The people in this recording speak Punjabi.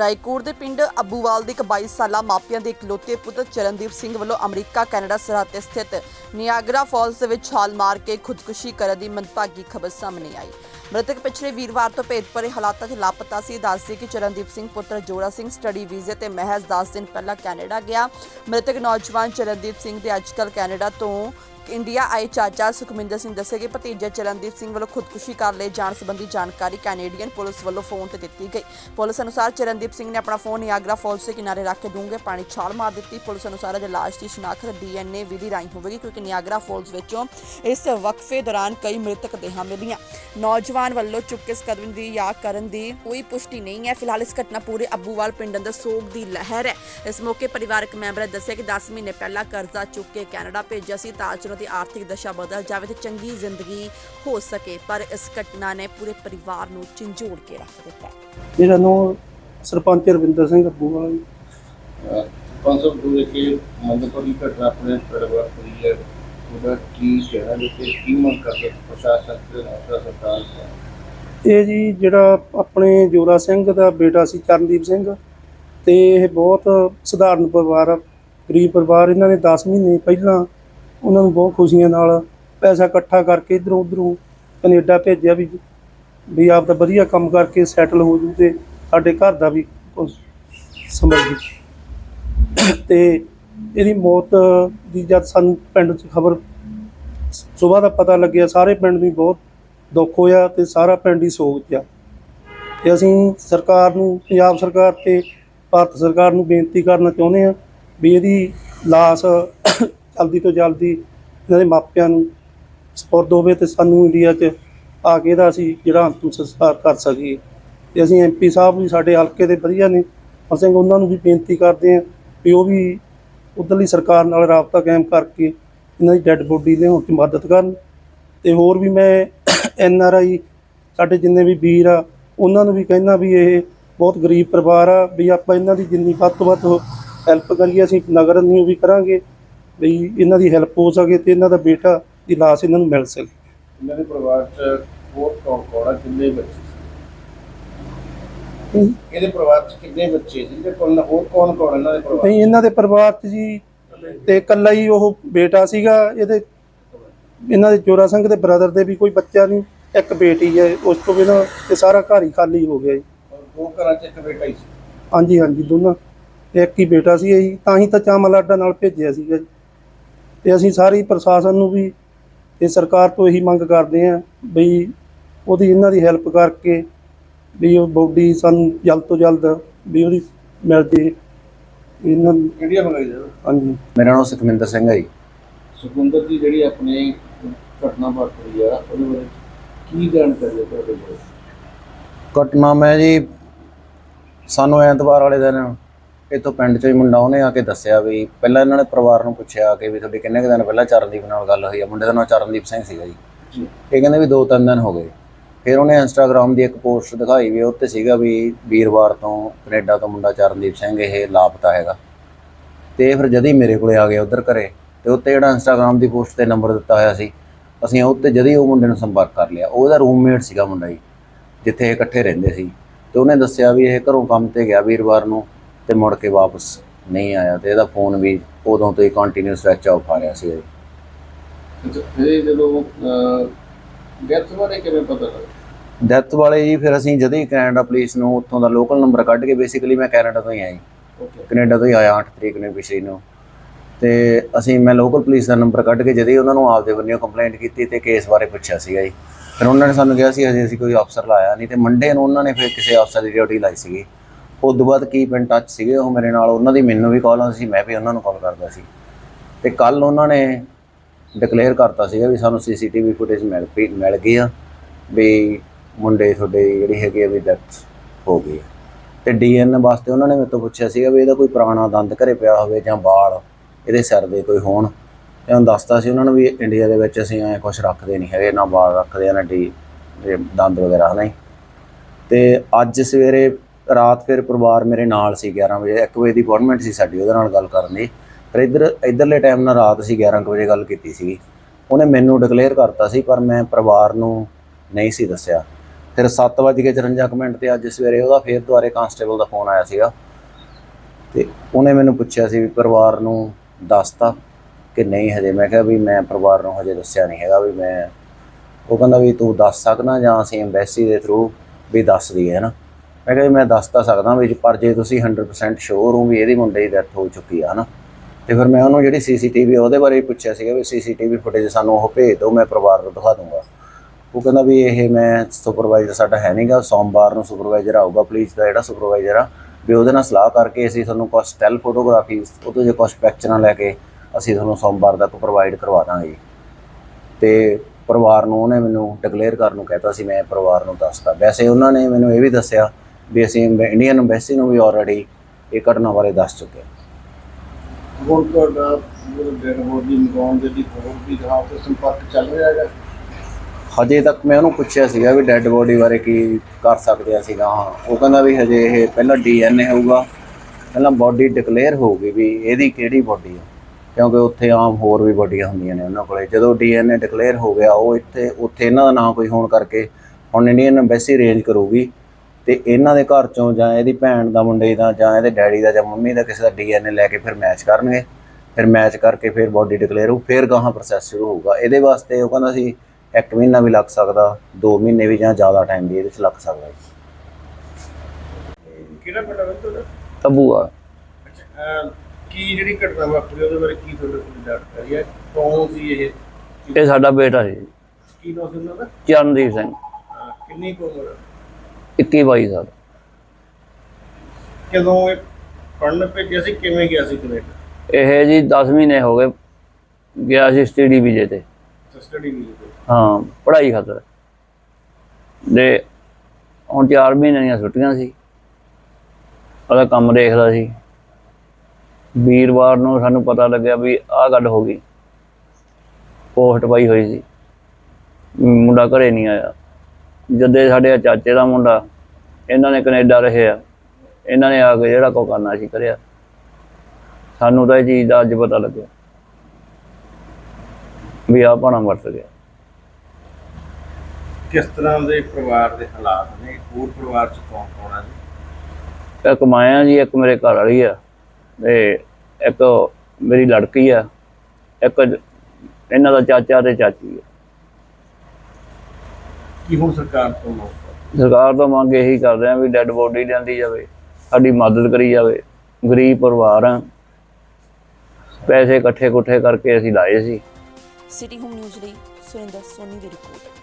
ਰਾਏਕੋਟ ਦੇ ਪਿੰਡ ਅੱਬੂਵਾਲ ਦੇ ਇੱਕ 22 ਸਾਲਾ ਮਾਪਿਆਂ ਦੇ ਇਕਲੌਤੇ ਪੁੱਤਰ ਚਰਨਦੀਪ ਸਿੰਘ ਵੱਲੋਂ ਅਮਰੀਕਾ, ਕੈਨੇਡਾ ਸਰਹੱਦ ਤੇ ਸਥਿਤ ਨਿਆਗਰਾ ਫਾਲਸ ਦੇ ਵਿੱਚ ਛਾਲ ਮਾਰ ਕੇ ਖੁਦਕੁਸ਼ੀ ਕਰਨ ਦੀ ਮੰਦਭਾਗੀ ਖਬਰ ਸਾਹਮਣੇ ਆਈ। ਮ੍ਰਿਤਕ ਪਿਛਲੇ ਵੀਰਵਾਰ ਤੋਂ ਭੇਦ ਭਰੇ ਹਾਲਾਤਾਂ 'ਚ ਲਾਪਤਾ ਸੀ। ਦੱਸਦੇ ਕਿ ਚਰਨਦੀਪ ਸਿੰਘ ਪੁੱਤਰ ਜੋੜਾ ਸਿੰਘ ਸਟੱਡੀ ਵੀਜ਼ੇ ਤੇ ਮਹਿਜ਼ 10 ਦਿਨ ਪਹਿਲਾਂ ਕੈਨੇਡਾ ਗਿਆ। ਮ੍ਰਿਤਕ ਨੌਜਵਾਨ ਚਰਨਦੀਪ ਸਿੰਘ ਦੇ ਅੱਜਕੱਲ ਕੈਨੇਡਾ ਤੋਂ ਇੰਡੀਆ ਆਏ ਚਾਚਾ ਸੁਖਮਿੰਦਰ ਸਿੰਘ ਦੱਸਿਆ ਕਿ ਭਤੀਜਾ ਚਰਨਦੀਪ ਸਿੰਘ ਵੱਲੋਂ ਖੁਦਕੁਸ਼ੀ ਕਰ ਲਏ ਜਾਣ ਸੰਬੰਧੀ ਜਾਣਕਾਰੀ ਕੈਨੇਡੀਅਨ ਪੁਲਿਸ ਵੱਲੋਂ ਫੋਨ ਤੇ ਦਿੱਤੀ ਗਈ। ਪੁਲਿਸ ਅਨੁਸਾਰ ਚਰਨਦੀਪ ਸਿੰਘ ਨੇ ਆਪਣਾ ਫੋਨ ਨਿਆਗਰਾ ਫਾਲਸ ਦੇ ਕਿਨਾਰੇ ਰੱਖ ਕੇ ਡੂੰਘੇ ਪਾਣੀ ਛਾਲ ਮਾਰ ਦਿੱਤੀ। ਪੁਲਿਸ ਅਨੁਸਾਰ ਅਜੇ ਲਾਸ਼ ਦੀ ਸ਼ਨਾਖਤ ਡੀਐਨਏ ਵਿਧੀ ਰਾਹੀਂ ਹੋਵੇਗੀ ਕਿਉਂਕਿ ਨਿਆਗਰਾ ਫਾਲਸ ਵਿੱਚੋਂ ਇਸ ਵਕਫੇ ਦੌਰਾਨ ਕਈ ਮ੍ਰਿਤਕ ਦੇਹਾਂ ਮਿਲੀਆਂ। ਨੌਜਵਾਨ ਵੱਲੋਂ ਚੁੱਕੇ ਇਸ ਕਦਮ ਦੀ ਯਾਦ ਕਰਨ ਦੀ ਕੋਈ ਪੁਸ਼ਟੀ ਨਹੀਂ ਹੈ। ਫਿਲਹਾਲ ਇਸ ਘਟਨਾ ਪੂਰੇ ਅੱਬੂਵਾਲ ਪਿੰਡ ਅੰਦਰ ਸੋਗ ਦੀ ਲਹਿਰ ਹੈ। ਇਸ ਮੌਕੇ ਪਰਿਵਾਰਕ ਮੈਂਬਰਾਂ ਦੱਸਿਆ ਕਿ 10 ਮਹੀਨੇ ਪਹਿਲਾਂ ਕਰਜ਼ਾ ਚੁੱਕ ਕੇ ਕੈਨੇਡਾ ਭੇਜਿਆ ਸੀ। ਤਾਂ ਅੱਜ ਦੀ ਆਰਥਿਕ ਦਸ਼ਾ ਬਦਲ ਜਾਵੇ ਤੇ ਚੰਗੀ ਜ਼ਿੰਦਗੀ ਹੋ ਸਕੇ ਪਰ ਇਸ ਘਟਨਾ ਨੇ ਪੂਰੇ ਪਰਿਵਾਰ ਨੂੰ ਝੰਜੋੜ ਕੇ ਰੱਖ ਦਿੱਤਾ। ਮੇਰਾ ਨਾਮ ਸਰਪੰਚ ਰਵਿੰਦਰ ਸਿੰਘ ਅੱਬੂਵਾਲਾ ਜੀ ਕਨਸੈਪਟ ਦੂਰੇ ਕਿ ਮੰਦਪੁਰੀ ਘਟਨਾ ਆਪਣੇ ਪਰਿਵਾਰ ਹੋਈ ਹੈ। ਉਹਦਾ ਕੀ ਕਹਿਣਾ ਹੈ ਕਿ ਕੀ ਮੰਗ ਕਰਦੇ ਪ੍ਰਸ਼ਾਸਨ ਤੇ ਰਾਸ਼ਟਰ ਸਰਕਾਰ ਤੋਂ? ਇਹ ਜੀ ਜਿਹੜਾ ਆਪਣੇ ਜੋਰਾ ਸਿੰਘ ਦਾ ਬੇਟਾ ਸੀ ਚਰਨਦੀਪ ਸਿੰਘ ਤੇ ਇਹ ਬਹੁਤ ਸਧਾਰਨ ਪਰਿਵਾਰ ਆ। ਗਰੀਬ ਪਰਿਵਾਰ ਇਹਨਾਂ ਨੇ 10 ਮਹੀਨੇ ਪਹਿਲਾਂ ਉਹਨਾਂ ਨੂੰ ਬਹੁਤ ਖੁਸ਼ੀਆਂ ਨਾਲ ਪੈਸਾ ਇਕੱਠਾ ਕਰਕੇ ਇਧਰੋਂ ਉਧਰੋਂ ਕੈਨੇਡਾ ਭੇਜਿਆ ਵੀ ਵੀ ਆਪ ਦਾ ਵਧੀਆ ਕੰਮ ਕਰਕੇ ਸੈਟਲ ਹੋ ਜੂ ਤੇ ਸਾਡੇ ਘਰ ਦਾ ਵੀ ਕੁਛ ਸੰਭਲ ਤੇ ਇਹਦੀ ਮੌਤ ਦੀ ਜਦ ਸਾਨੂੰ ਪਿੰਡ 'ਚ ਖਬਰ ਸਵੇਰ ਦਾ ਪਤਾ ਲੱਗਿਆ, ਸਾਰੇ ਪਿੰਡ ਨੂੰ ਬਹੁਤ ਦੁੱਖ ਹੋਇਆ ਤੇ ਸਾਰਾ ਪਿੰਡ ਹੀ ਸੋਗ 'ਚ ਆ। ਤੇ ਅਸੀਂ ਸਰਕਾਰ ਨੂੰ, ਪੰਜਾਬ ਸਰਕਾਰ ਤੇ ਭਾਰਤ ਸਰਕਾਰ ਨੂੰ ਬੇਨਤੀ ਕਰਨਾ ਚਾਹੁੰਦੇ ਆ ਵੀ ਇਹਦੀ ਲਾਸ਼ ਜਲਦੀ ਤੋਂ ਜਲਦੀ ਇਹਨਾਂ ਦੇ ਮਾਪਿਆਂ ਨੂੰ ਸਪੁਰਦ ਹੋਵੇ ਤੇ ਸਾਨੂੰ ਇੰਡੀਆ 'ਚ ਆ ਕੇ ਇਹਦਾ ਅਸੀਂ ਜਿਹੜਾ ਅੰਤਮ ਸੰਸਕਾਰ ਕਰ ਸਕੀਏ। ਤੇ ਅਸੀਂ ਐਮਪੀ ਸਾਹਿਬ ਵੀ ਸਾਡੇ ਹਲਕੇ ਦੇ ਵਧੀਆ ਨੇ। ਅਸੀਂ ਉਹਨਾਂ ਨੂੰ ਵੀ ਬੇਨਤੀ ਕਰਦੇ ਆ ਵੀ ਉਹ ਵੀ ਉਧਰਲੀ ਸਰਕਾਰ ਨਾਲ ਰਾਬਤਾ ਕਾਇਮ ਕਰਕੇ ਇਹਨਾਂ ਦੀ ਡੈੱਡ ਬੋਡੀ ਲਿਆਉਣ 'ਚ ਮਦਦ ਕਰਨ। ਤੇ ਹੋਰ ਵੀ ਮੈਂ ਐਨ ਆਰ ਆਈ ਸਾਡੇ ਜਿੰਨੇ ਵੀ ਵੀਰ ਆ, ਉਹਨਾਂ ਨੂੰ ਵੀ ਕਹਿੰਦਾ ਵੀ ਇਹ ਬਹੁਤ ਗਰੀਬ ਪਰਿਵਾਰ ਆ, ਵੀ ਆਪਾਂ ਇਹਨਾਂ ਦੀ ਜਿੰਨੀ ਵੱਧ ਤੋਂ ਵੱਧ ਹੈਲਪ ਕਰੀਏ, ਅਸੀਂ ਨਗਰ ਨੂੰ ਵੀ ਕਰਾਂਗੇ। ਵੀ ਇਹਨਾਂ ਦੀ ਹੈਲਪ ਹੋ ਸਕੇ ਤੇ ਇਹਨਾਂ ਦਾ ਬੇਟਾ ਦੀ ਲਾਸ਼ ਇਹਨਾਂ ਨੂੰ ਮਿਲ ਸਕੇ। ਇਹਨਾਂ ਦੇ ਪਰਿਵਾਰ ਚ ਹੋਰ ਕੌਣ ਕੌਣ ਆ? ਕਿੰਨੇ ਬੱਚੇ ਸੀ? ਇਹਦੇ ਪਰਿਵਾਰ ਚ ਕਿੰਨੇ ਬੱਚੇ ਸੀ? ਤੇ ਕੋਲ ਹੋਰ ਕੌਣ ਕੌਣ ਇਹਨਾਂ ਦੇ ਪਰਿਵਾਰ ਨਹੀਂ ਇਹਨਾਂ ਦੇ ਪਰਿਵਾਰ 'ਚ ਜੀ ਤੇ ਇਕੱਲਾ ਹੀ ਉਹ ਬੇਟਾ ਸੀਗਾ ਇਹਦੇ ਇਹਨਾਂ ਦੇ ਜੋਰਾ ਸਿੰਘ ਦੇ ਬ੍ਰਦਰ ਦੇ ਵੀ ਕੋਈ ਬੱਚਾ ਨਹੀਂ ਇੱਕ ਬੇਟੀ ਹੈ ਉਸ ਤੋਂ ਬਿਨਾਂ ਇਹ ਸਾਰਾ ਘਰ ਹੀ ਖਾਲੀ ਹੋ ਗਿਆ ਜੀ। ਦੋ ਘਰਾਂ ਚ ਇੱਕ ਬੇਟਾ ਹੀ ਸੀ? ਹਾਂਜੀ ਹਾਂਜੀ ਦੋਨਾਂ ਇੱਕ ਹੀ ਬੇਟਾ ਸੀ ਜੀ ਤਾਂ ਹੀ ਤਾਂ ਚਾਮਲਾਡਾ ਨਾਲ ਭੇਜਿਆ ਸੀਗਾ ਜੀ। ਤੇ ਅਸੀਂ ਸਾਰੀ ਪ੍ਰਸ਼ਾਸਨ ਨੂੰ ਵੀ ਤੇ ਸਰਕਾਰ ਤੋਂ ਇਹੀ ਮੰਗ ਕਰਦੇ ਆਂ ਬਈ ਉਹਦੀ ਇਹਨਾਂ ਦੀ ਹੈਲਪ ਕਰਕੇ ਵੀ ਉਹ ਬੋਡੀ ਸਾਨੂੰ ਜਲਦ ਤੋਂ ਜਲਦ ਵੀ ਉਹਦੀ ਮਿਲ ਜੇ। ਇਹਨਾਂ ਨੂੰ ਇੰਡੀਆ ਮੰਗਾਈ ਜਾਵੇ ਹਾਂਜੀ। ਮੇਰਾ ਨਾਮ ਸੁਖਮਿੰਦਰ ਸਿੰਘ ਹੈ ਜੀ। ਸੁਖਿੰਦਰ ਜੀ ਜਿਹੜੀ ਆਪਣੀ ਘਟਨਾ ਵਾਪਰੀ ਆ ਉਹਦੇ ਬਾਰੇ ਕੀ ਜਾਣਕਾਰੀ ਹੈ ਤੁਹਾਡੇ ਕੋਲ? ਘਟਨਾ ਮੈਂ ਜੀ ਸਾਨੂੰ ਐਤਵਾਰ ਵਾਲੇ ਦਿਨ ਇੱਥੋਂ ਪਿੰਡ ਚੋਂ ਹੀ ਮੁੰਡਾ ਉਹਨੇ ਆ ਕੇ ਦੱਸਿਆ ਵੀ ਪਹਿਲਾਂ ਇਹਨਾਂ ਨੇ ਪਰਿਵਾਰ ਨੂੰ ਪੁੱਛਿਆ ਕਿ ਵੀ ਤੁਹਾਡੀ ਕਿੰਨੇ ਕੁ ਦਿਨ ਪਹਿਲਾਂ ਚਰਨਦੀਪ ਨਾਲ ਗੱਲ ਹੋਈ ਆ? ਮੁੰਡੇ ਦਾ ਨਾਮ ਚਰਨਦੀਪ ਸਿੰਘ ਸੀਗਾ ਜੀ। ਇਹ ਕਹਿੰਦੇ ਵੀ ਦੋ ਤਿੰਨ ਦਿਨ ਹੋ ਗਏ। ਫਿਰ ਉਹਨੇ ਇੰਸਟਾਗ੍ਰam ਦੀ ਇੱਕ ਪੋਸਟ ਦਿਖਾਈ ਵੀ ਉੱਤੇ ਸੀਗਾ ਵੀ ਵੀਰਵਾਰ ਤੋਂ ਕੈਨੇਡਾ ਤੋਂ ਮੁੰਡਾ ਚਰਨਦੀਪ ਸਿੰਘ ਇਹ ਲਾਪਤਾ ਹੈਗਾ। ਤੇ ਫਿਰ ਜਦ ਹੀ ਮੇਰੇ ਕੋਲੇ ਆ ਗਿਆ ਉਧਰ ਘਰੇ ਤੇ ਉੱਤੇ ਜਿਹੜਾ ਇੰਸਟਾਗ੍ਰam ਦੀ ਪੋਸਟ ਤੇ ਨੰਬਰ ਦਿੱਤਾ ਹੋਇਆ ਸੀ ਅਸੀਂ ਉੱਤੇ ਜਦ ਹੀ ਉਹ ਮੁੰਡੇ ਨੂੰ ਸੰਪਰਕ ਕਰ ਲਿਆ। ਉਹਦਾ ਰੂਮਮੇਟ ਸੀਗਾ ਮੁੰਡਾ ਜੀ ਜਿੱਥੇ ਇਹ ਇਕੱਠੇ ਰਹਿੰਦੇ ਸੀ। ਤੇ ਉਹਨੇ ਦੱਸਿਆ ਵੀ ਇਹ ਘਰੋਂ ਕੰਮ ਤੇ ਗਿਆ ਵੀਰਵਾਰ ਨੂੰ। ਤੇ ਮੁੜ ਕੇ ਵਾਪਸ ਨਹੀਂ ਆਇਆ ਤੇ ਇਹਦਾ ਫੋਨ ਵੀ ਉਦੋਂ ਤੋਂ ਹੀ ਕੰਟੀਨਿਊ ਸਵਿਚ ਆਫ ਆ ਰਿਹਾ ਸੀ ਫਿਰ ਜਦੋਂ ਡੈਥ ਬਾਰੇ ਕਿਵੇਂ ਪਤਾ ਲੱਗਾ ਡੈਥ ਵਾਲੇ ਜੀ ਫਿਰ ਅਸੀਂ ਜਦ ਹੀ ਕੈਨੇਡਾ ਪੁਲਿਸ ਨੂੰ ਉੱਥੋਂ ਦਾ ਲੋਕਲ ਨੰਬਰ ਕੱਢ ਕੇ ਬੇਸਿਕਲੀ ਮੈਂ ਕੈਨੇਡਾ ਤੋਂ ਹੀ ਓਕੇ ਕੈਨੇਡਾ ਤੋਂ ਹੀ ਆਇਆ 8 ਤਰੀਕ ਨੂੰ ਪਿਛਲੀ ਨੂੰ। ਤੇ ਅਸੀਂ ਮੈਂ ਲੋਕਲ ਪੁਲਿਸ ਦਾ ਨੰਬਰ ਕੱਢ ਕੇ ਜਦ ਹੀ ਉਹਨਾਂ ਨੂੰ ਆਪਦੇ ਬੰਨਿਓ ਕੰਪਲੇਂਟ ਕੀਤੀ ਤੇ ਕੇਸ ਬਾਰੇ ਪੁੱਛਿਆ ਸੀਗਾ ਜੀ। ਫਿਰ ਉਹਨਾਂ ਨੇ ਸਾਨੂੰ ਕਿਹਾ ਸੀ ਹਜੇ ਅਸੀਂ ਕੋਈ ਅਫਸਰ ਲਾਇਆ ਨਹੀਂ ਤੇ ਮੰਡੇ ਨੂੰ ਉਹਨਾਂ ਨੇ ਫਿਰ ਕਿਸੇ ਅਫਸਰ ਦੀ ਡਿਊਟੀ ਲਾਈ ਸੀਗੀ। ਉਸ ਤੋਂ ਬਾਅਦ ਕੀ ਪਿੰਡ ਟੱਚ ਸੀਗੇ ਉਹ ਮੇਰੇ ਨਾਲ, ਉਹਨਾਂ ਦੀ ਮੈਨੂੰ ਵੀ ਕਾਲ ਆਉਂਦੀ ਸੀ, ਮੈਂ ਵੀ ਉਹਨਾਂ ਨੂੰ ਕਾਲ ਕਰਦਾ ਸੀ। ਤੇ ਕੱਲ ਉਹਨਾਂ ਨੇ ਡਿਕਲੇਅਰ ਕਰਤਾ ਸੀਗਾ ਵੀ ਸਾਨੂੰ ਸੀਸੀਟੀਵੀ ਫੁਟੇਜ ਮਿਲ ਪਈ, ਮਿਲ ਗਈ ਆ, ਵੀ ਮੁੰਡੇ ਤੁਹਾਡੇ ਜਿਹੜੀ ਹੈਗੀ ਆ ਵੀ ਡੈਥ ਹੋ ਗਈ ਆ। ਤੇ ਡੀਐਨ ਵਾਸਤੇ ਉਹਨਾਂ ਨੇ ਮੇਰੇ ਤੋਂ ਪੁੱਛਿਆ ਸੀਗਾ ਵੀ ਇਹਦਾ ਕੋਈ ਪੁਰਾਣਾ ਦੰਦ ਘਰੇ ਪਿਆ ਹੋਵੇ ਜਾਂ ਵਾਲ, ਇਹਦੇ ਸਿਰ ਦੇ ਕੋਈ ਹੋਣ। ਤੇ ਉਹਨੂੰ ਦੱਸਤਾ ਸੀ ਉਹਨਾਂ ਨੂੰ ਵੀ ਇੰਡੀਆ ਦੇ ਵਿੱਚ ਅਸੀਂ ਐ ਕੁਝ ਰੱਖਦੇ ਨਹੀਂ ਹੈਗੇ, ਨਾ ਵਾਲ ਰੱਖਦੇ ਆ ਨਾ ਡੀ ਦੰਦ ਵਗੈਰਾ ਨਹੀਂ ਤੇ ਅੱਜ ਸਵੇਰੇ ਰਾਤ ਫਿਰ ਪਰਿਵਾਰ ਮੇਰੇ ਨਾਲ ਸੀ 11 ਵਜੇ 1 ਵਜੇ ਦੀ ਅਪਾਇੰਟਮੈਂਟ ਸੀ ਸਾਡੀ, ਉਹਦੇ ਨਾਲ ਗੱਲ ਕਰਨ ਦੀ। ਪਰ ਇੱਧਰ, ਇੱਧਰਲੇ ਟਾਈਮ ਨਾਲ ਰਾਤ ਸੀ 11 ਕੁ ਵਜੇ ਗੱਲ ਕੀਤੀ ਸੀਗੀ। ਉਹਨੇ ਮੈਨੂੰ ਡਿਕਲੇਅਰ ਕਰਤਾ ਸੀ, ਪਰ ਮੈਂ ਪਰਿਵਾਰ ਨੂੰ ਨਹੀਂ ਸੀ ਦੱਸਿਆ। ਫਿਰ 7:54 ਮਿੰਟ ਤੇ ਅੱਜ ਸਵੇਰੇ ਉਹਦਾ ਫੇਰ ਦੁਬਾਰੇ ਕਾਂਸਟੇਬਲ ਦਾ ਫੋਨ ਆਇਆ ਸੀਗਾ। ਤੇ ਉਹਨੇ ਮੈਨੂੰ ਪੁੱਛਿਆ ਸੀ ਵੀ ਪਰਿਵਾਰ ਨੂੰ ਦੱਸਤਾ ਕਿ ਨਹੀਂ ਹਜੇ। ਮੈਂ ਕਿਹਾ ਵੀ ਮੈਂ ਪਰਿਵਾਰ ਨੂੰ ਹਜੇ ਦੱਸਿਆ ਨਹੀਂ ਹੈਗਾ ਵੀ ਮੈਂ, ਉਹ ਕਹਿੰਦਾ ਵੀ ਤੂੰ ਦੱਸ ਸਕਦਾ ਜਾਂ ਅਸੀਂ ਐਮਬੈਸੀ ਦੇ ਥਰੂ ਵੀ ਦੱਸ ਦਈਏ, ਹੈ ਨਾ? ਮੈਂ ਕਿਹਾ ਜੀ, ਮੈਂ ਦੱਸ ਤਾਂ ਸਕਦਾ ਵੀ ਪਰ ਜੇ ਤੁਸੀਂ 100% ਸ਼ੋਰ ਹੋ ਵੀ ਇਹਦੀ ਮੁੰਡੇ ਦੀ ਡੈਥ ਹੋ ਚੁੱਕੀ ਆ ਨਾ, ਤੇ ਫਿਰ ਮੈਂ ਉਹਨੂੰ ਜਿਹੜੀ ਸੀਸੀਟੀਵੀ ਉਹਦੇ ਬਾਰੇ ਵੀ ਪੁੱਛਿਆ ਸੀਗਾ ਵੀ ਸੀਸੀਟੀਵੀ ਫੁਟੇਜ ਸਾਨੂੰ ਉਹ ਭੇਜ ਦਿਓ, ਮੈਂ ਪਰਿਵਾਰ ਨੂੰ ਦਿਖਾ ਦੂੰਗਾ ਉਹ ਕਹਿੰਦਾ ਵੀ ਇਹ ਮੈਂ ਸੁਪਰਵਾਈਜ਼ਰ ਸਾਡਾ ਹੈ ਨਹੀਂਗਾ ਸੋਮਵਾਰ ਨੂੰ ਸੁਪਰਵਾਈਜ਼ਰ ਆਊਗਾ ਪੁਲਿਸ ਦਾ ਜਿਹੜਾ ਸੁਪਰਵਾਈਜ਼ਰ ਆ, ਵੀ ਉਹਦੇ ਨਾਲ ਸਲਾਹ ਕਰਕੇ ਅਸੀਂ ਤੁਹਾਨੂੰ ਕੁਝ ਸਟੈਲ ਫੋਟੋਗ੍ਰਾਫੀ ਉਹ ਤੋਂ ਜੇ ਕੁਝ ਪਿਕਚਰਾਂ ਲੈ ਕੇ ਅਸੀਂ ਤੁਹਾਨੂੰ ਸੋਮਵਾਰ ਤੱਕ ਪ੍ਰੋਵਾਈਡ ਕਰਵਾ ਦਾਂਗੇ ਜੀ। ਤੇ ਪਰਿਵਾਰ ਨੂੰ ਉਹਨੇ ਮੈਨੂੰ ਡਿਕਲੇਅਰ ਕਰਨ ਨੂੰ ਕਹਿਤਾ ਸੀ, ਮੈਂ ਪਰਿਵਾਰ ਨੂੰ ਦੱਸਤਾ ਵੈਸੇ ਉਹਨਾਂ ਨੇ ਮੈਨੂੰ ਇਹ ਵੀ ਦੱਸਿਆ ਵੀ ਅਸੀਂ ਇੰਡੀਅਨ ਐਮਬੈਸੀ ਨੂੰ ਵੀ ਆਲਰੇਡੀ ਇਹ ਘਟਨਾ ਬਾਰੇ ਦੱਸ ਚੁੱਕੇ ਹਾਂ। ਹੁਣ ਤੁਹਾਡਾ ਡੈਡ ਬੋਡੀ ਮਗਾਉਣ ਦੇ ਲਈ ਹੋਰ ਵੀ ਜਹਾਂ ਤੇ ਸੰਪਰਕ ਚੱਲ ਰਿਹਾ ਹੈਗਾ? ਹਜੇ ਤੱਕ ਮੈਂ ਉਹਨੂੰ ਪੁੱਛਿਆ ਸੀਗਾ ਵੀ ਡੈੱਡ ਬੋਡੀ ਬਾਰੇ ਕੀ ਕਰ ਸਕਦੇ ਆ ਸੀਗਾ ਹਾਂ ਉਹ ਕਹਿੰਦਾ ਵੀ ਹਜੇ ਇਹ ਪਹਿਲਾਂ ਡੀਐਨਏ ਹੋਊਗਾ ਪਹਿਲਾਂ ਬੋਡੀ ਡਿਕਲੇਅਰ ਹੋਊਗੀ ਵੀ ਇਹਦੀ ਕਿਹੜੀ ਬੋਡੀ ਆ। ਕਿਉਂਕਿ ਉੱਥੇ ਆਮ ਹੋਰ ਵੀ ਬੋਡੀਆਂ ਹੁੰਦੀਆਂ ਨੇ ਉਹਨਾਂ ਕੋਲੇ। ਜਦੋਂ ਡੀਐਨਏ ਡਿਕਲੇਅਰ ਹੋ ਗਿਆ ਉਹ ਇੱਥੇ ਉੱਥੇ ਇਹਨਾਂ ਦਾ ਨਾਂ ਕੋਈ ਹੋਣ ਕਰਕੇ ਹੁਣ ਇੰਡੀਅਨ ਐਮਬੈਸੀ ਰੇਂਜ ਕਰੂਗੀ। ਤੇ ਇਹਨਾਂ ਦੇ ਘਰ ਚੋਂ ਜਾਂ ਇਹਦੀ ਭੈਣ ਦਾ ਮੁੰਡੇ ਦਾ ਜਾਂ ਇਹਦੇ ਡੈਡੀ ਦਾ ਜਾਂ ਮੰਮੀ ਦਾ ਕਿਸੇ ਦਾ ਡੀਐਨਏ ਲੈ ਕੇ ਫਿਰ ਮੈਚ ਕਰਨਗੇ। ਫਿਰ ਮੈਚ ਕਰਕੇ ਫਿਰ ਬੋਡੀ ਡਿਕਲੇਅਰ ਹੋ ਫਿਰ ਗਾਹਾਂ ਪ੍ਰੋਸੈਸ ਸ਼ੁਰੂ ਹੋਊਗਾ। ਇਹਦੇ ਵਾਸਤੇ ਉਹ ਕਹਿੰਦਾ ਸੀ ਇੱਕ ਮਹੀਨਾ ਵੀ ਲੱਗ ਸਕਦਾ 2 ਮਹੀਨੇ ਵੀ ਜਾਂ ਜ਼ਿਆਦਾ ਟਾਈਮ ਵੀ ਇਹਦੇ 'ਚ ਲੱਗ ਸਕਦਾ ਜੀ। ਕਿਹੜਾ ਪਿੰਡ ਹੈ ਤੁਹਾਡਾ? ਤਬੂਆ ਕੀ ਜਿਹੜੀ ਘਟਨਾ ਵਾਪਰੀ ਉਹਦੇ ਬਾਰੇ ਕੀ ਤੁਹਾਡੇ ਕੋਲ ਜਾਣਕਾਰੀ ਹੈ? ਕੌਣ ਸੀ ਇਹ? ਇਹ ਸਾਡਾ ਬੇਟਾ ਸੀ। ਕੀ ਨਾਮ ਸੀ ਉਹਨਾਂ ਦਾ? ਚਰਨਦੀਪ ਸਿੰਘ। ਕਿੰਨੀ ਉਮਰ ਹੈ? 21 22 ਸਾਲ। ਕਦੋਂ ਇਹ ਪੜਨ ਭੇਜਿਆ ਸੀ? ਕਿਵੇਂ ਗਿਆ ਸੀ ਕੈਨੇਡਾ? ਇਹ ਜੀ 10 ਮਹੀਨੇ ਹੋ ਗਏ ਗਿਆ ਸੀ ਸਟੱਡੀ ਵੀਜ਼ੇ ਤੇ। ਸਟੱਡੀ ਵੀਜ਼ੇ ਤੇ। ਹਾਂ ਪੜ੍ਹਾਈ ਖਾਤਰ। ਦੇ ਹੁਣ 4 ਮਹੀਨੇ ਦੀਆਂ ਛੁੱਟੀਆਂ ਸੀ। ਉਹਦਾ ਕੰਮ ਦੇਖਦਾ ਸੀ। ਵੀਰਵਾਰ ਨੂੰ ਸਾਨੂੰ ਪਤਾ ਲੱਗਿਆ ਵੀ ਆਹ ਗੱਲ ਹੋ ਗਈ। ਪੋਸਟ ਪਾਈ ਹੋਈ ਸੀ। ਮੁੰਡਾ ਘਰੇ ਨਹੀਂ ਆਇਆ। ਜਦੇ ਸਾਡੇ ਚਾਚੇ ਦਾ ਮੁੰਡਾ ਇਹਨਾਂ ਨੇ ਕੈਨੇਡਾ ਰਹੇ ਆ। ਇਹਨਾਂ ਨੇ ਆ ਕੇ ਜਿਹੜਾ ਕੋ ਕਰਨਾ ਸੀ ਕਰਿਆ। ਸਾਨੂੰ ਤਾਂ ਇਹ ਚੀਜ਼ ਦਾ ਅੱਜ ਪਤਾ ਲੱਗਿਆ ਵੀ ਆਹ ਭਾਣਾ ਵਰਤ ਗਿਆ। ਕਿਸ ਤਰ੍ਹਾਂ ਦੇ ਪਰਿਵਾਰ ਦੇ ਹਾਲਾਤ ਨੇ? ਹੋਰ ਪਰਿਵਾਰ ਚ ਕੌਣ ਕੌਣ ਹੈ ਜੀ? ਇੱਕ ਮਾਇਆ ਜੀ ਇੱਕ ਮੇਰੇ ਘਰ ਵਾਲੀ ਆ ਤੇ ਇੱਕ ਮੇਰੀ ਲੜਕੀ ਆ। ਇੱਕ ਇਹਨਾਂ ਦਾ ਚਾਚਾ ਤੇ ਚਾਚੀ ਆ। ਕੀ ਹੁਣ ਸਰਕਾਰ ਤੋਂ ਮੰਗ? ਸਰਕਾਰ ਤੋਂ ਮੰਗ ਇਹੀ ਕਰਦੇ ਆ ਵੀ ਡੈੱਡ ਬੋਡੀ ਲਿਆਂਦੀ ਜਾਵੇ ਸਾਡੀ ਮਦਦ ਕਰੀ ਜਾਵੇ ਗਰੀਬ ਪਰਿਵਾਰ ਆ ਪੈਸੇ ਇਕੱਠੇ ਕੁੱਠੇ ਕਰਕੇ ਅਸੀਂ ਲਾਏ ਸੀ। ਸਿਟੀ ਹੋਮ ਨਿਊਜ਼ ਲਈ ਸੁਰਿੰਦਰ ਸੋਨੀ ਦੀ ਰਿਪੋਰਟ।